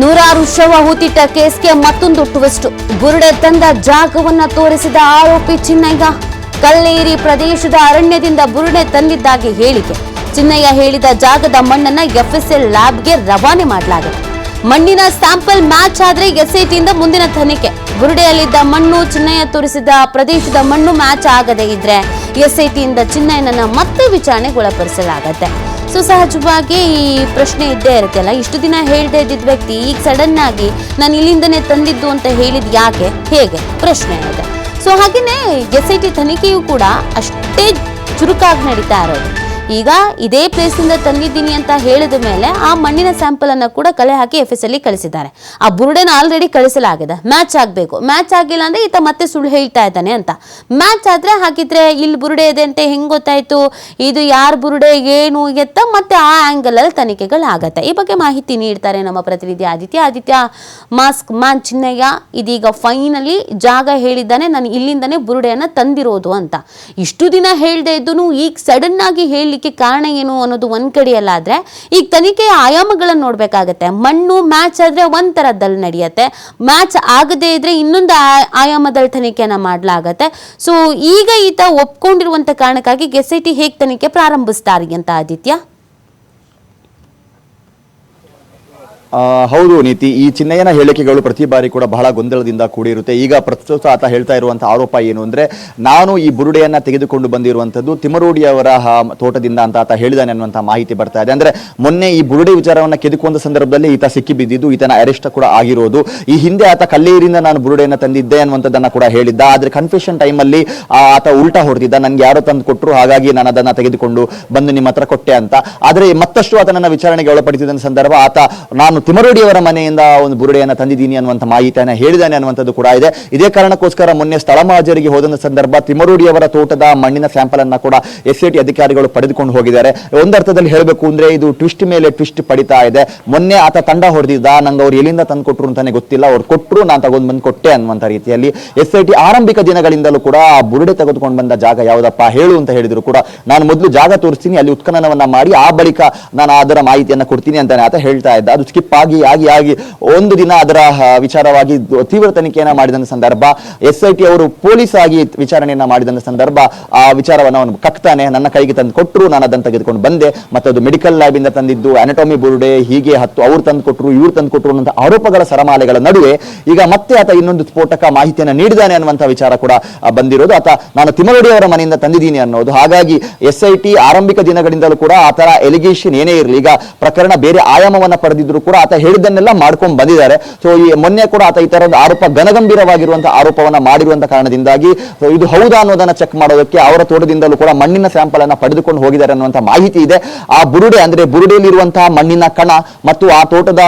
ನೂರಾರು ಶವ ಹೂತಿಟ್ಟ ಕೇಸ್ಗೆ ಮತ್ತೊಂದು ಟ್ವಿಸ್ಟ್. ಬುರುಡೆ ತಂದ ಜಾಗವನ್ನ ತೋರಿಸಿದ ಆರೋಪಿ ಚಿನ್ನಯ್ಯ. ಕಲ್ಲೇರಿ ಪ್ರದೇಶದ ಅರಣ್ಯದಿಂದ ಬುರುಡೆ ತಂದಿದ್ದಾಗಿ ಹೇಳಿಕೆ. ಚಿನ್ನಯ್ಯ ಹೇಳಿದ ಜಾಗದ ಮಣ್ಣನ್ನ ಎಫ್ಎಸ್ಎಲ್ ಲ್ಯಾಬ್ಗೆ ರವಾನೆ ಮಾಡಲಾಗಿದೆ. ಮಣ್ಣಿನ ಸ್ಯಾಂಪಲ್ ಮ್ಯಾಚ್ ಆದ್ರೆ ಎಸ್ಐಟಿಯಿಂದ ಮುಂದಿನ ತನಿಖೆ. ಬುರುಡೆಯಲ್ಲಿದ್ದ ಮಣ್ಣು ಚಿನ್ನಯ್ಯ ತೋರಿಸಿದ ಪ್ರದೇಶದ ಮಣ್ಣು ಮ್ಯಾಚ್ ಆಗದೆ ಇದ್ರೆ ಎಸ್ಐಟಿಯಿಂದ ಚಿನ್ನಯ್ಯನನ್ನ ಮತ್ತೆ ವಿಚಾರಣೆಗೆ ಒಳಪಡಿಸಲಾಗತ್ತೆ ಸೊ ಸಹಜವಾಗಿ ಈ ಪ್ರಶ್ನೆ ಇದ್ದೇ ಇರುತ್ತಲ್ಲ ಇಷ್ಟು ದಿನ ಹೇಳ್ದೇ ಇದ್ದಿದ್ದ ವ್ಯಕ್ತಿ ಈಗ ಸಡನ್ ಆಗಿ ನಾನು ಇಲ್ಲಿಂದನೇ ತಂದಿದ್ದು ಅಂತ ಹೇಳಿದ್ ಯಾಕೆ? ಹೇಗೆ? ಪ್ರಶ್ನೆ ಇದೆ ಸೊ ಹಾಗೆಯೇ ಎಸ್ ಐ ಟಿ ತನಿಖೆಯೂ ಕೂಡ ಅಷ್ಟೇ ಚುರುಕಾಗಿ ನಡೀತಾ ಇರೋದು. ಈಗ ಇದೇ ಪ್ಲೇಸ್ ಇಂದ ತಂದಿದ್ದೀನಿ ಅಂತ ಹೇಳಿದ ಮೇಲೆ ಆ ಮಣ್ಣಿನ ಸ್ಯಾಂಪಲ್ ಅನ್ನ ಕೂಡ ಕಲೆ ಹಾಕಿ ಎಫ್ ಎಸ್ ಅಲ್ಲಿ ಕಳಿಸಿದ್ದಾರೆ. ಆ ಬುರುಡೆನ ಆಲ್ರೆಡಿ ಕಳಿಸಲಾಗಿದೆ. ಮ್ಯಾಚ್ ಆಗಬೇಕು. ಮ್ಯಾಚ್ ಆಗಿಲ್ಲ ಅಂದ್ರೆ ಈತ ಮತ್ತೆ ಸುಳ್ಳು ಹೇಳ್ತಾ ಇದ್ದಾನೆ ಅಂತ. ಮ್ಯಾಚ್ ಆದ್ರೆ ಹಾಕಿದ್ರೆ ಇಲ್ಲಿ ಬುರುಡೆ ಇದೆ ಅಂತ, ಹೆಂಗ್ ಗೊತ್ತಾಯಿತು? ಇದು ಯಾರು ಬುರುಡೆ, ಏನು ಎತ್ತ ಮತ್ತೆ ಆ ಆಂಗಲ್ ಅಲ್ಲಿ ತನಿಖೆಗಳು ಆಗತ್ತೆ. ಈ ಬಗ್ಗೆ ಮಾಹಿತಿ ನೀಡ್ತಾರೆ ನಮ್ಮ ಪ್ರತಿನಿಧಿ ಆದಿತ್ಯ. ಆದಿತ್ಯ ಮಾಸ್ಕ್ ಮ್ಯಾನ್ ಚಿನ್ನಯ್ಯ, ಇದೀಗ ಫೈನಲಿ ಜಾಗ ಹೇಳಿದ್ದಾನೆ. ನಾನು ಇಲ್ಲಿಂದನೇ ಬುರುಡೆಯನ್ನ ತಂದಿರೋದು ಅಂತ. ಇಷ್ಟು ದಿನ ಹೇಳದೆ ಇದ್ದು ಈಗ ಸಡನ್ ಆಗಿ ಹೇಳಲಿಕ್ಕೆ ಕಾರಣ ಏನು ಅನ್ನೋದು ಒಂದ್ ಕಡೆಯಲ್ಲಾದ್ರೆ ಈಗ ತನಿಖೆಯ ಆಯಾಮಗಳನ್ನು ನೋಡ್ಬೇಕಾಗತ್ತೆ. ಮಣ್ಣು ಮ್ಯಾಚ್ ಆದ್ರೆ ಒಂದ್ ತರದಲ್ಲಿ ನಡೆಯುತ್ತೆ. ಮ್ಯಾಚ್ ಆಗದೇ ಇದ್ರೆ ಇನ್ನೊಂದು ಆಯಾಮದಲ್ಲಿ ತನಿಖೆಯನ್ನ ಮಾಡಲಾಗತ್ತೆ. ಸೊ ಈಗ ಈತ ಒಪ್ಕೊಂಡಿರುವಂತ ಕಾರಣಕ್ಕಾಗಿ ಎಸ್ ಐ ಟಿ ಹೇಗೆ ತನಿಖೆ ಪ್ರಾರಂಭಿಸ್ತಾರೆ ಅಂತ ಆದಿತ್ಯ ಆ, ಹೌದು ನೀತಿ, ಈ ಚಿನ್ನಯ್ಯನ ಹೇಳಿಕೆಗಳು ಪ್ರತಿ ಬಾರಿ ಕೂಡ ಬಹಳ ಗೊಂದಲದಿಂದ ಕೂಡಿರುತ್ತೆ. ಈಗ ಪ್ರಸ್ತುತ ಆತ ಹೇಳ್ತಾ ಇರುವಂತಹ ಆರೋಪ ಏನು ಅಂದ್ರೆ, ನಾನು ಈ ಬುರುಡೆಯನ್ನ ತೆಗೆದುಕೊಂಡು ಬಂದಿರುವಂತದ್ದು ತಿಮರೂಡಿಯವರ ತೋಟದಿಂದ ಅಂತ ಆತ ಹೇಳಿದಾನೆ ಅನ್ನುವಂತಹ ಮಾಹಿತಿ ಬರ್ತಾ ಇದೆ. ಅಂದ್ರೆ ಮೊನ್ನೆ ಈ ಬುರುಡೆ ವಿಚಾರವನ್ನ ಕೆದುಕೊಂಡ ಸಂದರ್ಭದಲ್ಲಿ ಈತ ಸಿಕ್ಕಿ ಬಿದ್ದಿದ್ದು ಈತನ ಅರೆಸ್ಟ್ ಕೂಡ ಆಗಿರೋದು. ಈ ಹಿಂದೆ ಆತ ಕಲ್ಲೇರಿಯಿಂದ ನಾನು ಬುರುಡೆಯನ್ನ ತಂದಿದ್ದೆ ಅನ್ನುವಂಥದ್ದನ್ನ ಕೂಡ ಹೇಳಿದ್ದ. ಆದ್ರೆ ಕನ್ಫ್ಯೂಷನ್ ಟೈಮಲ್ಲಿ ಆತ ಉಲ್ಟಾ ಹೊಡೆದಿದ್ದ ನನ್ಗೆ ಯಾರೋ ತಂದು ಕೊಟ್ಟರು ಹಾಗಾಗಿ ನಾನು ಅದನ್ನ ತೆಗೆದುಕೊಂಡು ಬಂದು ನಿಮ್ಮ ಹತ್ರ ಕೊಟ್ಟೆ ಅಂತ. ಆದ್ರೆ ಮತ್ತಷ್ಟು ಆತನನ್ನ ವಿಚಾರಣೆಗೆ ಒಳಪಡಿಸಿದ ಸಂದರ್ಭ ಆತ, ನಾನು ತಿಮರೋಡಿಯವರ ಮನೆಯಿಂದ ಒಂದು ಬುರುಡೆಯನ್ನು ತಂದಿದ್ದೀನಿ ಅನ್ನುವಂಥ ಮಾಹಿತಿಯನ್ನು ಹೇಳಿದ್ದಾನೆ ಅನ್ನುವಂಥದ್ದು ಕೂಡ ಇದೆ. ಇದೇ ಕಾರಣಕ್ಕೋಸ್ಕರ ಮೊನ್ನೆ ಸ್ಥಳ ಮಾಜರಿಗೆ ಹೋದ ಸಂದರ್ಭ ತಿಮರೋಡಿಯವರ ತೋಟದ ಮಣ್ಣಿನ ಸ್ಯಾಂಪಲ್ ಅನ್ನು ಕೂಡ ಎಸ್ ಐ ಟಿ ಅಧಿಕಾರಿಗಳು ಪಡೆದುಕೊಂಡು ಹೋಗಿದ್ದಾರೆ. ಒಂದರ್ಥದಲ್ಲಿ ಹೇಳಬೇಕು ಅಂದ್ರೆ ಇದು ಟ್ವಿಸ್ಟ್ ಮೇಲೆ ಟ್ವಿಸ್ಟ್ ಪಡಿತಾ ಇದೆ. ಮೊನ್ನೆ ಆತ ತಂಡ ಹೊಡೆದಿದ್ದ ನಂಗೆ ಅವ್ರು ಎಲ್ಲಿಂದ ತಂದು ಕೊಟ್ಟರು ಅಂತಾನೆ ಗೊತ್ತಿಲ್ಲ. ಅವ್ರು ಕೊಟ್ಟರು ನಾನು ತಗೊಂಡು ಬಂದು ಕೊಟ್ಟೆ ಅನ್ನುವಂಥ ರೀತಿಯಲ್ಲಿ ಎಸ್ ಐ ಟಿ ಆರಂಭಿಕ ದಿನಗಳಿಂದಲೂ ಕೂಡ ಆ ಬುರುಡೆ ತೆಗೆದುಕೊಂಡು ಬಂದ ಜಾಗ ಯಾವುದಪ್ಪ ಹೇಳು ಅಂತ ಹೇಳಿದ್ರು ಕೂಡ. ನಾನು ಮೊದಲು ಜಾಗ ತೋರಿಸ್ತೀನಿ, ಅಲ್ಲಿ ಉತ್ಖನನವನ್ನ ಮಾಡಿ, ಆ ಬಳಿಕ ನಾನು ಅದರ ಮಾಹಿತಿಯನ್ನು ಕೊಡ್ತೀನಿ ಅಂತಾನೆ ಆತ ಹೇಳ್ತಾ ಇದ್ದ. ಅದು ಸ್ಕಿಪ್ ಆಗಿ ಆಗಿ ಆಗಿ ಒಂದು ದಿನ ಅದರ ವಿಚಾರವಾಗಿ ತೀವ್ರ ತನಿಖೆಯನ್ನು ಮಾಡಿದ ಸಂದರ್ಭ ಎಸ್ ಐ ಟಿ ಅವರು ಪೊಲೀಸ್ ಆಗಿ ವಿಚಾರಣೆಯನ್ನ ಮಾಡಿದ ಸಂದರ್ಭ, ಆ ವಿಚಾರವನ್ನು ಅವನು ಕಕ್ತಾನೆ, ನನ್ನ ಕೈಗೆ ತಂದು ಕೊಟ್ಟರು ನಾನು ಅದನ್ನು ತೆಗೆದುಕೊಂಡು ಬಂದೆ. ಮತ್ತು ಅದು ಮೆಡಿಕಲ್ ಲ್ಯಾಬ್ ಇಂದ ತಂದಿದ್ದು ಅನಟೋಮಿ ಬುರುಡೆ, ಹೀಗೆ ಹತ್ತು, ಅವ್ರು ತಂದು ಕೊಟ್ಟರು ಇವ್ರು ತಂದು ಕೊಟ್ಟರು ಅನ್ನೋ ಆರೋಪಗಳ ಸರಮಾಲೆಗಳ ನಡುವೆ ಈಗ ಮತ್ತೆ ಆತ ಇನ್ನೊಂದು ಸ್ಫೋಟಕ ಮಾಹಿತಿಯನ್ನು ನೀಡಿದ್ದಾನೆ ಅನ್ನುವಂಥ ವಿಚಾರ ಕೂಡ ಬಂದಿರೋದು. ಆತ, ನಾನು ತಿಮರೋಡಿ ಅವರ ಮನೆಯಿಂದ ತಂದಿದ್ದೀನಿ ಅನ್ನೋದು. ಹಾಗಾಗಿ ಎಸ್ ಐ ಟಿ ಆರಂಭಿಕ ದಿನಗಳಿಂದಲೂ ಕೂಡ ಆ ಆತರ ಎಲಿಗೇಷನ್ ಏನೇ ಇರಲಿ, ಈಗ ಪ್ರಕರಣ ಬೇರೆ ಆಯಾಮವನ್ನು ಪಡೆದಿದ್ರು ಕೂಡ ಆತ ಹೇಳಿದ್ದನ್ನೆಲ್ಲ ಮಾಡ್ಕೊಂಡು ಬಂದಿದ್ದಾರೆ. ಸೊ ಈ ಮೊನ್ನೆ ಕೂಡ ಆತ ಈ ತರದ ಆರೋಪ ಘನಗಂಭೀರವಾಗಿರುವಂತಹ ಆರೋಪವನ್ನ ಮಾಡಿರುವಂತಹ ಕಾರಣದಿಂದಾಗಿ ಇದು ಹೌದಾ ಅನ್ನೋದನ್ನ ಚೆಕ್ ಮಾಡೋದಕ್ಕೆ ಅವರ ತೋಟದಿಂದಲೂ ಕೂಡ ಮಣ್ಣಿನ ಸ್ಯಾಂಪಲ್ ಅನ್ನ ಪಡೆದುಕೊಂಡು ಹೋಗಿದ್ದಾರೆ ಅನ್ನುವಂಥ ಮಾಹಿತಿ ಇದೆ. ಆ ಬುರುಡೆ ಅಂದ್ರೆ ಬುರುಡೆಯಲ್ಲಿರುವಂತಹ ಮಣ್ಣಿನ ಕಣ ಮತ್ತು ಆ ತೋಟದ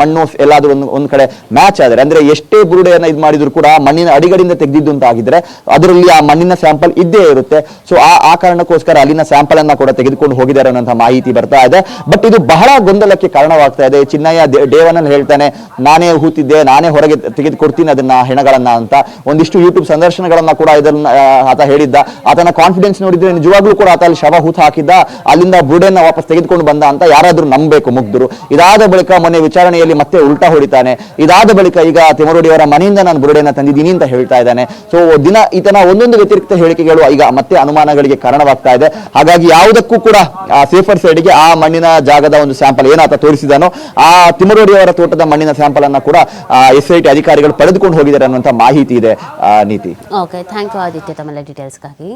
ಮಣ್ಣು ಎಲ್ಲಾದ್ರೂ ಒಂದು, ಒಂದ್ ಕಡೆ ಮ್ಯಾಚ್ ಆದರೆ, ಅಂದ್ರೆ ಎಷ್ಟೇ ಬುರುಡೆಯನ್ನ ಇದು ಮಾಡಿದ್ರು ಕೂಡ ಮಣ್ಣಿನ ಅಡಿಗಡಿಂದ ತೆಗೆದಿದ್ದು ಅಂತ ಆಗಿದ್ರೆ ಅದರಲ್ಲಿ ಆ ಮಣ್ಣಿನ ಸ್ಯಾಂಪಲ್ ಇದ್ದೇ ಇರುತ್ತೆ. ಸೊ ಆ ಕಾರಣಕ್ಕೋಸ್ಕರ ಅಲ್ಲಿನ ಸ್ಯಾಂಪಲ್ ಅನ್ನ ಕೂಡ ತೆಗೆದುಕೊಂಡು ಹೋಗಿದ್ದಾರೆ ಅನ್ನೋಂಥ ಮಾಹಿತಿ ಬರ್ತಾ ಇದೆ. ಬಟ್ ಇದು ಬಹಳ ಗೊಂದಲಕ್ಕೆ ಕಾರಣವಾಗ್ತಾ ಇದೆ. ಚಿನ್ನಯ್ಯ ದೇವನನ್ನು ಹೇಳ್ತಾನೆ, ನಾನೇ ಹೂತಿದ್ದೆ, ನಾನೇ ಹೊರಗೆ ತೆಗೆದುಕೊಡ್ತೀನಿ ಅದನ್ನ ಹೆಣಗಳನ್ನ ಅಂತ. ಒಂದಿಷ್ಟು ಯೂಟ್ಯೂಬ್ ಸಂದರ್ಶನಗಳನ್ನ ಕೂಡ ಇದನ್ನ ಆತ ಹೇಳಿದ್ದ. ಆತನ ಕಾನ್ಫಿಡೆನ್ಸ್ ನೋಡಿದ್ರೆ ನಿಜವಾಗ್ಲೂ ಕೂಡ ಆತ ಅಲ್ಲಿ ಶವ ಹೂತ ಹಾಕಿದ್ದ. ಅಲ್ಲಿಂದ ಬುರುಡೆಯನ್ನ ವಾಪಸ್ ತೆಗೆದುಕೊಂಡು ಬಂದ ಅಂತ ಯಾರಾದ್ರೂ ನಂಬಬೇಕು ಮುಗ್ಧರು. ಇದಾದ ಬಳಿಕ ಮೊನ್ನೆ ವಿಚಾರಣೆಯಲ್ಲಿ ಮತ್ತೆ ಉಲ್ಟಾ ಹೊಡಿತಾನೆ. ಇದಾದ ಬಳಿಕ ಈಗ ತಿಮರೋಡಿಯವರ ಮನೆಯಿಂದ ನಾನು ಬುರುಡೆಯನ್ನ ತಂದಿದ್ದೀನಿ ಅಂತ ಹೇಳ್ತಾ ಇದ್ದಾನೆ. ಸೊ ದಿನ ಈತನ ಒಂದೊಂದು ವ್ಯತಿರಿಕ್ತ ಹೇಳಿಕೆಗಳು ಈಗ ಮತ್ತೆ ಅನುಮಾನಗಳಿಗೆ ಕಾರಣವಾಗ್ತಾ ಇದೆ. ಹಾಗಾಗಿ ಯಾವುದಕ್ಕೂ ಕೂಡ ಸೇಫರ್ ಸೈಡ್ಗೆ ಆ ಮಣ್ಣಿನ ಜಾಗದ ಒಂದು ಸ್ಯಾಂಪಲ್ ಏನಾತ ತೋರಿಸಿದಾನೋ, ಆ ತಿಮರೋಡಿಯವರ ತೋಟದ ಮಣ್ಣಿನ ಸ್ಯಾಂಪಲ್ ಅನ್ನ ಕೂಡ ಎಸ್ ಐ ಟಿ ಅಧಿಕಾರಿಗಳು ಪಡೆದುಕೊಂಡು ಹೋಗಿದ್ದಾರೆ ಅನ್ನುವಂತ ಮಾಹಿತಿ ಇದೆ. ಆ, ನೀತಿ. ಓಕೆ ಥ್ಯಾಂಕ್ ಯು ಆದಿತ್ಯ ತಮ್ಮೆಲ್ಲ ಡೀಟೇಲ್ಸ್ಗಾಗಿ